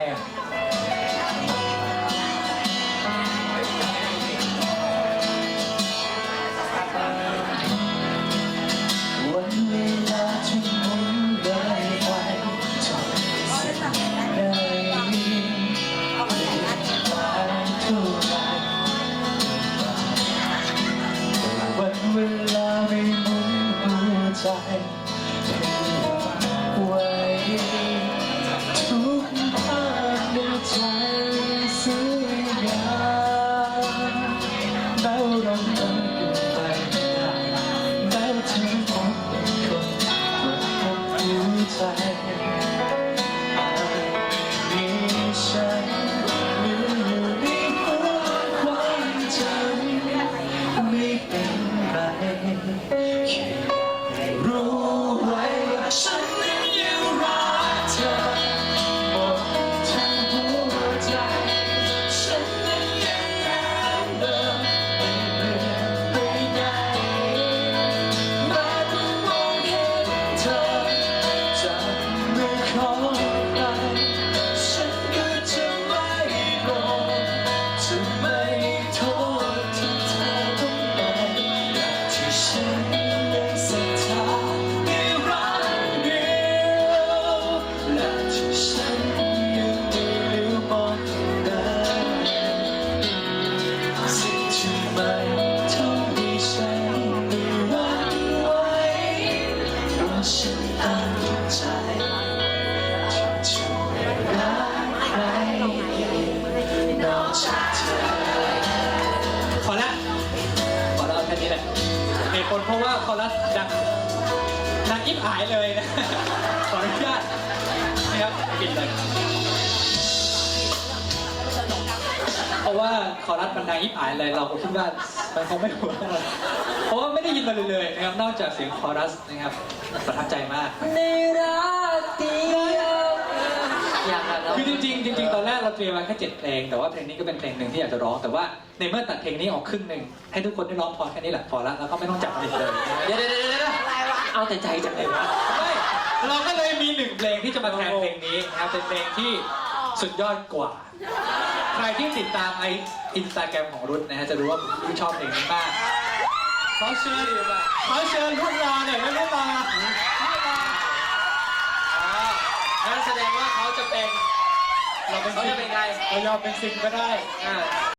วั แพอละพอล้วแค่นี้แหละเหตุผลเพราะว่าคอรัสดังดังอิบหายเลยนะ ขออนุญาตนะครับปิดเลย เพราะว่าคอรัสมันดังอิบหายเลยเราก็คิดว่ามันคงไม่หัวเราเพราะว่าไม่ได้ยินมาเลยนะครับ นอกจากเสียงคอรัสนะครับประทับใจมากในรักเดียวอยากแบบเราคือจริงๆจริงๆตอนแรกเราเตรียมมาแค่เจ็ดเพลง แต่ว่าเพลงนี้ก็เป็นเพลงหนึ่งที่อยากจะร้อง แต่ว่าในเมื่อตัดเพลงนี้ออกครึ่งหนึ่งให้ทุกคนได้ร้องพอแค่นี้แหละพอละแล้วก็ไม่ต้องจับผิดเลยเดี๋ยวเดี๋ยวเดี๋ยวเดี๋ยวเอาแต่ใจจังเลยวะไม่เราก็เลยมีหนึ่งเพลงที่จะมาแทนเพลงนี้นะครับเป็นเพลงที่สุดยอดกว่า ใครที่ติดตามไออินสตาแกรมของรุ่นนะฮะจะรู้ว่าผมชอบเพลงนี้มากขอเชิญขอเชิญรุ่นมาหน่อยนะรุ่นมารุ่นมาอ่านั่นแสดงว่าเขาจะเป็น เราเป็นเขาจะเป็นใครเรายอมเป็นซิงก็ได้อ่า